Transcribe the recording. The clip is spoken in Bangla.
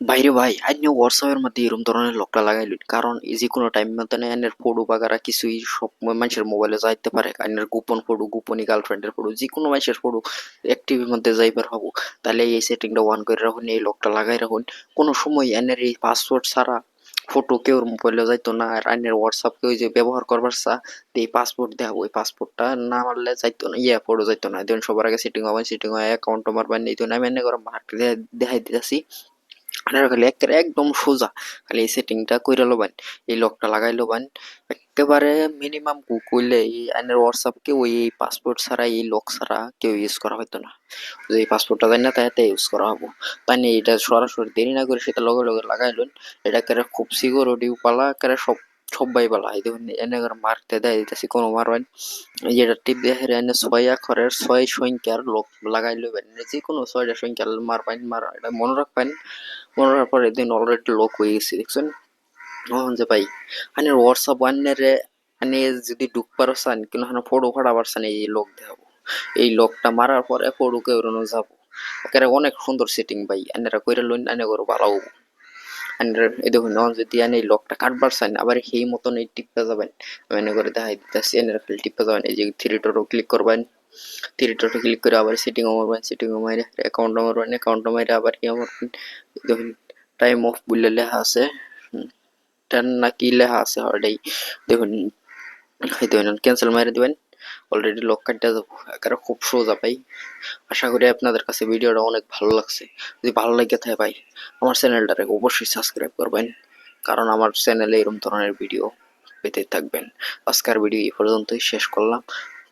বাইরে ভাই আইনে হোয়াটসঅ্যাপের মধ্যে এরকম ধরনের লকটা লাগাইলুন কারণ যে কোনো টাইম মতো আইনের ফটো বাগারা কিছুই সব মানুষের মোবাইলে যাইতে পারে আইনের গোপন ফটো গোপনই গার্লফ্রেন্ডের ফটো যে কোনো মানুষের ফটো অ্যাক্টিভের মধ্যে যাইবার হব তাহলে এই সেটিংটা ওয়ান করে রাখুন এই লকটা লাগাই রাখুন কোনো সময় আইনের এই পাসওয়ার্ড ছাড়া ফটো কেউ মোবাইলে যাইতো না আর আইনের হোয়াটসঅ্যাপ কেউ যে ব্যবহার করবার চা এই পাসপোর্ট দেওয়া ওই পাসপোর্টটা না মারলে যাইতো না ইয়া ফটো যাইতো না দেখুন সবার আগে সেটিং হবেন সেটিং হয় অ্যাকাউন্ট মারবেন এই তো আমি এনে করে মার্ক দেখাই দিতেছি আপনারা একদম সোজা, খালি এই সেটিংটা কইরা লবেন, এই লকটা লাগাই লবেন, একেবারে মিনিমাম কইলে এই আইনের হোয়াটসঅ্যাপ কে ওই পাসপোর্ট ছাড়া, এই লক ছাড়া কেউ ইউজ করা হইতো না। যদি এই পাসপোর্টটা দেয় না তাই ইউজ করা হব। তাই নিয়ে এটা সরাসরি দেরি না করে সেটা লগে লগে লাগাই লন এটা একেবারে খুব সিকিউরিটি পালা, একেবারে সব সবাই পালা। এই দেখুন, এনে করে মারতে দেয়, দিতেছি কোনো মারবেন এই যেটা টিপ দিয়ে হেরে এনে ছয় আখরের ছয় সংখ্যার লক লাগাই লবেন যে কোনো ছয়টা সংখ্যার মারবেন মার এটা মনে রাখবেন রাখার পরে দিন অলরেডি লক হয়ে গেছে, দেখছেন? তখন যে ভাই আনে হোয়াটসঅ্যাপ আনে আনে যদি ঢুকবার চান, কিন্তু হানো ফটো ফাটাবার চান, এই লক দেখাবো এই লকটা মারার পরে ফটো কেউ যাব। একেবারে অনেক সুন্দর সেটিং ভাই, আনেরা কইরা লইন আনে করো ভালো আনের, এই দেখুন নন যদি আনে এই লকটা কাটবার চান, আবার সেই মতন এই টিপটা যাবেন। আমি এনে করে দেখাই দিতেছি এনে খালি টিপটা যাবেন, এই যে থ্রি ক্লিক করবেন। থ্রি ডটে ক্লিক করে আবার সেটিং মারবেন সেটিং মারে অ্যাকাউন্ট মারবেন অ্যাকাউন্ট মারে আবার ইয়ে মারবেন। দেখুন টাইম অফ বলে লেখা আছে। টেন না কি লেখা আছে অলরেডি দেখুন দেখুন ক্যান্সেল মারে দিবেন। অলরেডি লক কাটতে যাব একেবারে খুব সোজা ভাই। আশা করি আপনাদের কাছে ভিডিওটা অনেক ভালো লাগছে। যদি ভালো লাগে থাকে ভাই, আমার চ্যানেলটাকে অবশ্যই সাবস্ক্রাইব করবেন। কারণ আমার চ্যানেলে এরকম ধরনের ভিডিও পেতে থাকবেন। আজকের ভিডিও এই পর্যন্তই, শেষ করলাম।